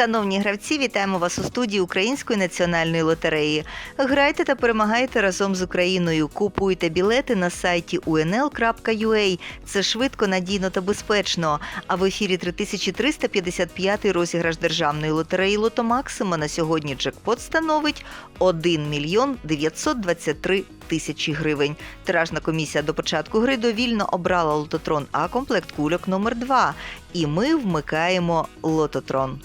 Шановні гравці, вітаємо вас у студії Української національної лотереї. Грайте та перемагайте разом з Україною. Купуйте білети на сайті unl.ua. Це швидко, надійно та безпечно. А в ефірі 3355 розіграш державної лотереї Лото Максима на сьогодні джекпот становить 1 мільйон 923 тисячі гривень. Тиражна комісія до початку гри довільно обрала лототрон А комплект кульок номер 2 І ми вмикаємо лототрон.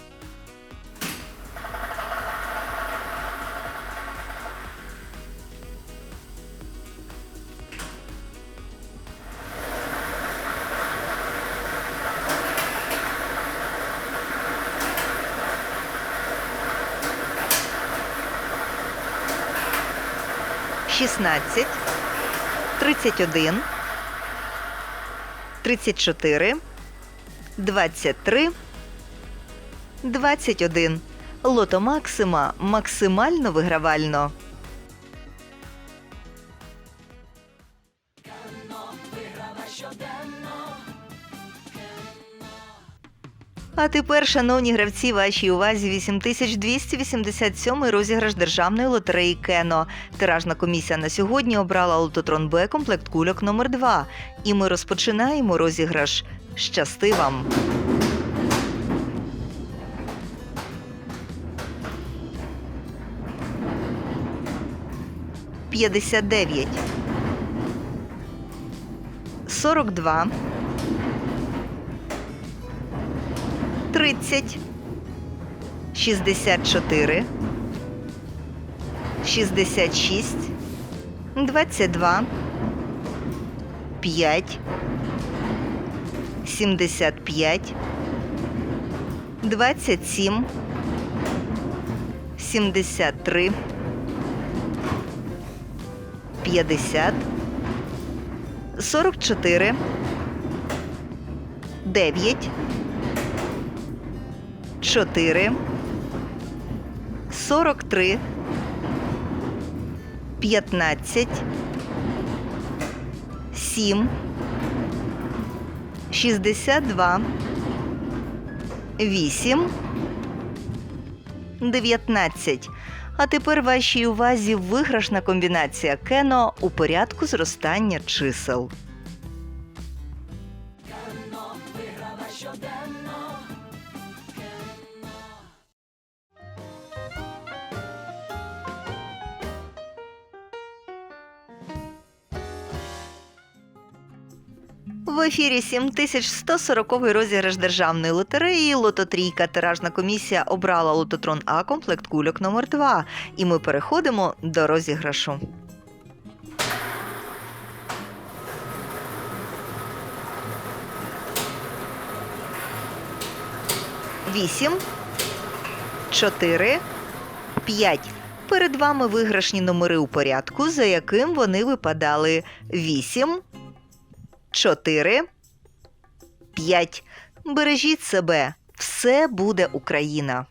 Шістнадцять, тридцять один, тридцять чотири, двадцять три, двадцять один. Лото Максима максимально вигравально. А тепер, шановні гравці, вашій увазі 8287 розіграш державної лотереї Кено. Тиражна комісія на сьогодні обрала лототрон Б комплект кульок номер 2 І ми розпочинаємо розіграш. Щасти вам! П'ятдесят дев'ять. Сорок два. 30, 64, 66, 22, 5, 75, 27, 73, 50, 44, 9, 4, 43, 15, 7, 62, 8, 19. А тепер вашій увазі виграшна комбінація кено у порядку зростання чисел. Кано виграла щоденно. В ефірі 7140 розіграш державної лотереї. Лототрійка тиражна комісія обрала лототрон А комплект кульок номер 2 І ми переходимо до розіграшу. Вісім, чотири, п'ять. Перед вами виграшні номери у порядку, за яким вони випадали. Вісім, 4, 5. Бережіть себе. Все буде Україна.